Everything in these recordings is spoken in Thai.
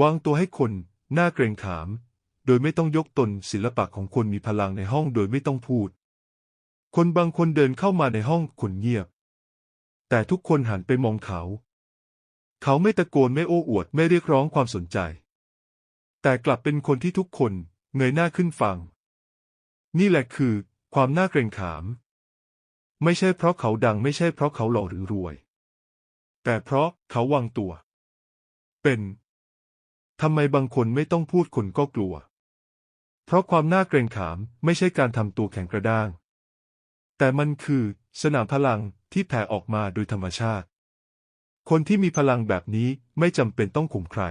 วางตัวให้คนน่าเกรงขาม โดยไม่ต้องยกตนศิลปะของคนมีพลังในห้องโดยไม่ต้องพูด คนบางคนเดินเข้ามาในห้องคนเงียบ แต่ทุกคนหันไปมองเขา เขาไม่ตะโกนไม่โอ้อวดไม่เรียกร้องความสนใจ แต่กลับเป็นคนที่ทุกคนเงยหน้าขึ้นฟัง นี่แหละคือ ความน่าเกรงขาม ไม่ใช่เพราะเขาดังไม่ใช่เพราะเขาหล่อหรือรวย แต่เพราะเขาวางตัว เป็น ทำไมบางคนไม่ต้องพูดคนก็กลัว เพราะความน่าเกรงขามไม่ใช่การทำตัวแข็งกระด้าง แต่มันคือสนามพลังที่แผ่ออกมาโดยธรรมชาติ คนที่มีพลังแบบนี้ไม่จำเป็นต้องข่มใคร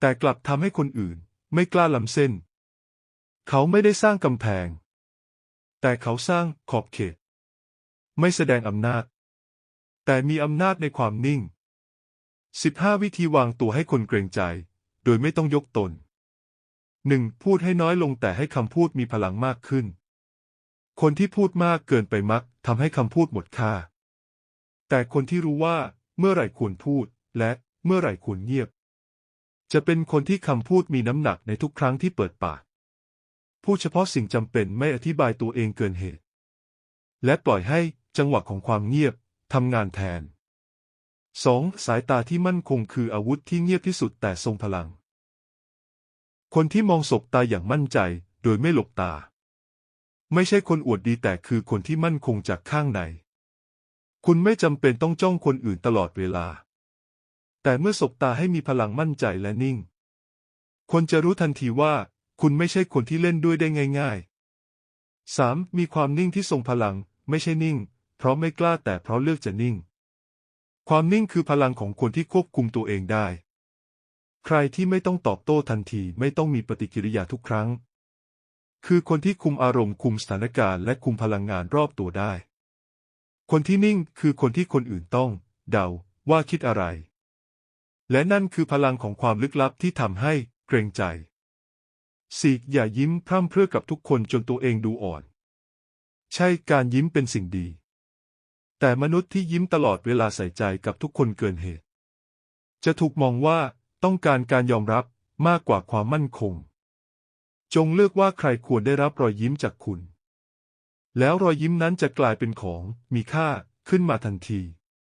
แต่กลับทำให้คนอื่นไม่กล้าล้ำเส้น เขาไม่ได้สร้างกำแพง แต่เขาสร้างขอบเขต ไม่แสดงอำนาจ แต่มีอำนาจในความนิ่ง 15 วิธีวางตัวให้คนเกรงใจ โดยไม่ต้องยกตน 1. พูดให้น้อยลงแต่ให้คำพูดมีพลังมากขึ้น คนที่พูดมากเกินไปมักทำให้คำพูดหมดค่า แต่คนที่รู้ว่า เมื่อไหร่ควรพูด และเมื่อไหร่ควรเงียบ จะเป็นคนที่คำพูดมีน้ำหนักในทุกครั้งที่เปิดปาก พูดเฉพาะสิ่งจำเป็นไม่อธิบายตัวเองเกินเหตุ และปล่อยให้จังหวะของความเงียบทำงานแทน 2. สายตาที่มั่นคงคืออาวุธที่เงียบที่สุดแต่ทรงพลัง คนที่มองศบตาอย่างมั่นใจโดยไม่หลบตา ไม่ใช่คนอวดดีแต่คือคนที่มั่นคงจากข้างใน คุณไม่จำเป็นต้องจ้องคนอื่นตลอดเวลา แต่เมื่อสบตาให้มีพลังมั่นใจและนิ่ง คนจะรู้ทันทีว่าคุณไม่ใช่คนที่เล่นด้วยได้ง่าย ๆ 3. มีความนิ่งที่ทรงพลัง ไม่ใช่นิ่ง เพราะไม่กล้าแต่เพราะเลือกจะนิ่ง ความนิ่งคือพลังของคนที่ควบคุมตัวเองได้ ใครที่ไม่ต้องตอบโต้ทันทีไม่ต้องมีปฏิกิริยาทุกครั้ง คือคนที่คุมอารมณ์คุมสถานการณ์และคุมพลังงานรอบตัวได้ คนที่นิ่งคือคนที่คนอื่นต้อง เดาว่าคิดอะไร และนั่นคือพลังของความลึกลับที่ทำให้เกรงใจสีกอย่ายิ้มพร่ำเพรื่อกับทุกคนจนตัวเองดูอ่อน ใช่การยิ้มเป็นสิ่งดี แต่มนุษย์ที่ยิ้มตลอดเวลาใส่ใจกับทุกคนเกินเหตุ จะถูกมองว่าต้องการการยอมรับมากกว่าความมั่นคง จงเลือกว่าใครควรได้รับรอยยิ้มจากคุณ แล้วรอยยิ้มนั้นจะกลายเป็นของมีค่าขึ้นมาทันที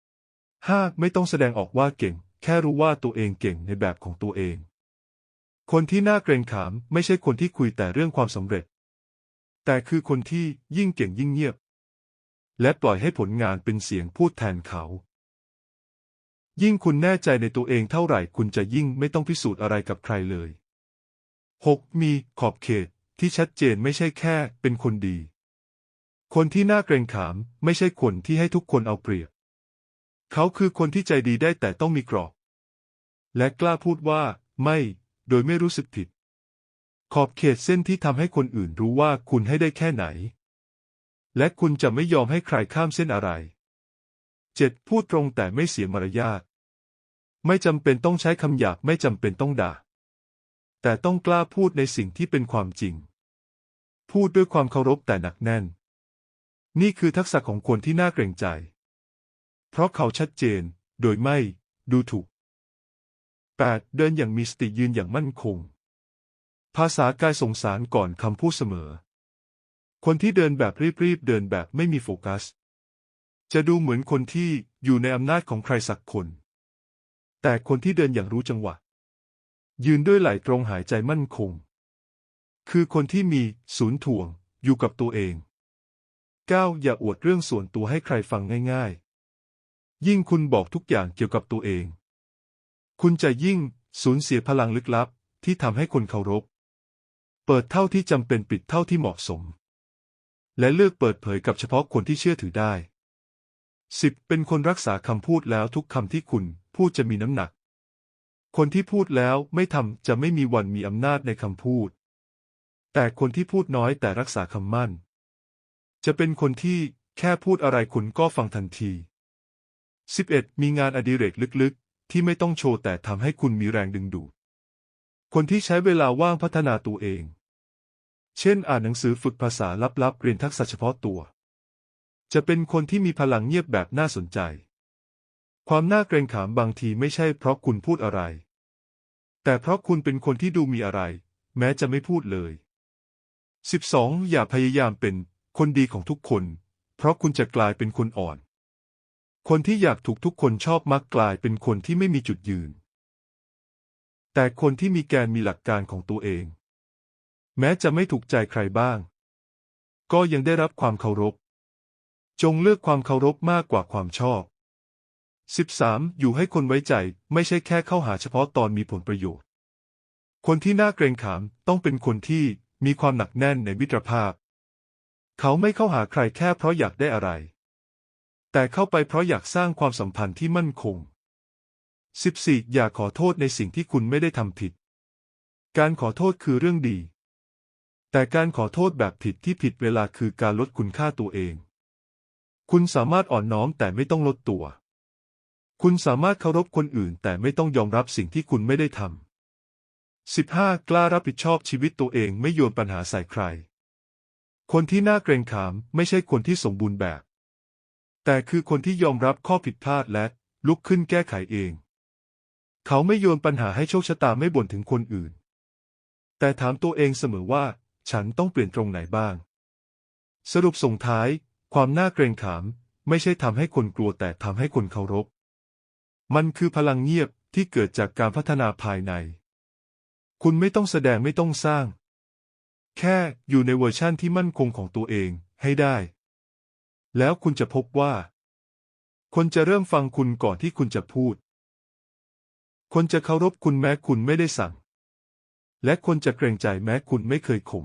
5. ไม่ต้องแสดงออกว่าเก่ง แค่รู้ว่าตัวเองเก่งในแบบของตัวเอง คนที่น่าเกรงขามไม่ใช่คนที่คุยแต่เรื่องความสำเร็จ แต่คือคนที่ยิ่งเก่งยิ่งเงียบ และปล่อยให้ผลงานเป็นเสียงพูดแทนเขา ยิ่งคุณแน่ใจในตัวเองเท่าไหร่คุณจะยิ่งไม่ต้องพิสูจน์อะไรกับใครเลย 6. มีขอบเขตที่ชัดเจนไม่ใช่แค่เป็นคนดี คนที่น่าเกรงขาม ไม่ใช่คนที่ให้ทุกคนเอาเปรียบ เขาคือคนที่ใจดีได้แต่ต้องมีกรอบ และกล้าพูดว่า ไม่ โดยไม่รู้สึกผิด ขอบเขตเส้นที่ทำให้คนอื่นรู้ว่าคุณให้ได้แค่ไหน และคุณจะไม่ยอมให้ใครข้ามเส้นอะไร 7. พูดตรงแต่ไม่เสียมารยาท ไม่จำเป็นต้องใช้คำหยาบไม่จำเป็นต้องด่า แต่ต้องกล้าพูดในสิ่งที่เป็นความจริง พูดด้วยความเคารพแต่หนักแน่น นี่คือทักษะของคนที่น่าเกรงใจ เพราะเขาชัดเจน โดยไม่ ดูถูก 8. เดินอย่างมีสติยืนอย่างมั่นคง ภาษากายสงสารก่อนคำพูดเสมอ คนที่เดินแบบรีบๆเดินแบบไม่มีโฟกัส จะดูเหมือนคนที่อยู่ในอำนาจของใครสักคน แต่คนที่เดินอย่างรู้จังหวะ ยืนด้วยไหล่ตรงหายใจมั่นคง คือคนที่มีศูนย์ถ่วงอยู่กับตัวเอง 9. อย่าอวดเรื่องส่วนตัวให้ใครฟังง่ายๆ ยิ่งคุณบอกทุกอย่างเกี่ยวกับตัวเอง คุณจะยิ่งสูญเสียพลังลึกลับที่ทำให้คนเคารพ เปิดเท่าที่จำเป็นปิดเท่าที่เหมาะสม และเลือกเปิดเผยกับเฉพาะคนที่เชื่อถือได้ 10. เป็นคนรักษาคำพูดแล้วทุกคำที่คุณพูดจะมีน้ำหนัก คนที่พูดแล้วไม่ทำจะไม่มีวันมีอำนาจในคำพูด แต่คนที่พูดน้อยแต่รักษาคำมั่น จะเป็นคนที่แค่พูดอะไรคุณก็ฟังทันที 11. มีงานอดิเรกลึกๆ ที่ไม่ต้องโชว์แต่ทำให้คุณมีแรงดึงดูด คนที่ใช้เวลาว่างพัฒนาตัวเอง เช่นอ่านหนังสือฝึกภาษาลับๆเรียนทักษะเฉพาะตัว จะเป็นคนที่มีพลังเงียบแบบน่าสนใจ ความน่าเกรงขามบางทีไม่ใช่เพราะคุณพูดอะไร แต่เพราะคุณเป็นคนที่ดูมีอะไร แม้จะไม่พูดเลย 12. อย่าพยายามเป็นคนดีของทุกคน เพราะคุณจะกลายเป็นคนอ่อน คนที่อยากถูกทุกคนชอบมักกลายเป็นคนที่ไม่มีจุดยืน แต่คนที่มีแกนมีหลักการของตัวเอง แม้จะไม่ถูกใจใครบ้าง ก็ยังได้รับความเคารพ จงเลือกความเคารพมากกว่าความชอบ 13. อยู่ให้คนไว้ใจไม่ใช่แค่เข้าหาเฉพาะตอนมีผลประโยชน์ คนที่น่าเกรงขามต้องเป็นคนที่มีความหนักแน่นในมิตรภาพ เขาไม่เข้าหาใครแค่เพราะอยากได้อะไร แต่เข้าไปเพราะอยากสร้างความสัมพันธ์ที่มั่นคง 14. อย่าขอโทษในสิ่งที่คุณไม่ได้ทำผิด การขอโทษคือเรื่องดี แต่การขอโทษแบบผิดที่ผิดเวลาคือการลดคุณค่าตัวเอง คุณสามารถอ่อนน้อมแต่ไม่ต้องลดตัว คุณสามารถเคารพคนอื่นแต่ไม่ต้องยอมรับสิ่งที่คุณไม่ได้ทำ 15. กล้ารับผิดชอบชีวิตตัวเองไม่โยนปัญหาใส่ใคร คนที่น่าเกรงขามไม่ใช่คนที่สมบูรณ์แบบ แต่คือคนที่ยอมรับข้อผิดพลาดและลุกขึ้นแก้ไขเอง เขาไม่โยนปัญหาให้โชคชะตาไม่บ่นถึงคนอื่น แต่ถามตัวเองเสมอว่า ฉันต้องเปลี่ยนตรงไหนบ้าง สรุปส่งท้าย ความน่าเกรงขาม ไม่ใช่ทำให้คนกลัวแต่ทำให้คนเคารพ มันคือพลังเงียบที่เกิดจากการพัฒนาภายใน คุณไม่ต้องแสดงไม่ต้องสร้าง แค่อยู่ในเวอร์ชั่นที่มั่นคงของตัวเองให้ได้ แล้วคุณจะพบว่า คนจะเริ่มฟังคุณก่อนที่คุณจะพูด คนจะเคารพคุณแม้คุณไม่ได้สั่ง และคนจะเกรงใจแม้คุณไม่เคยข่ม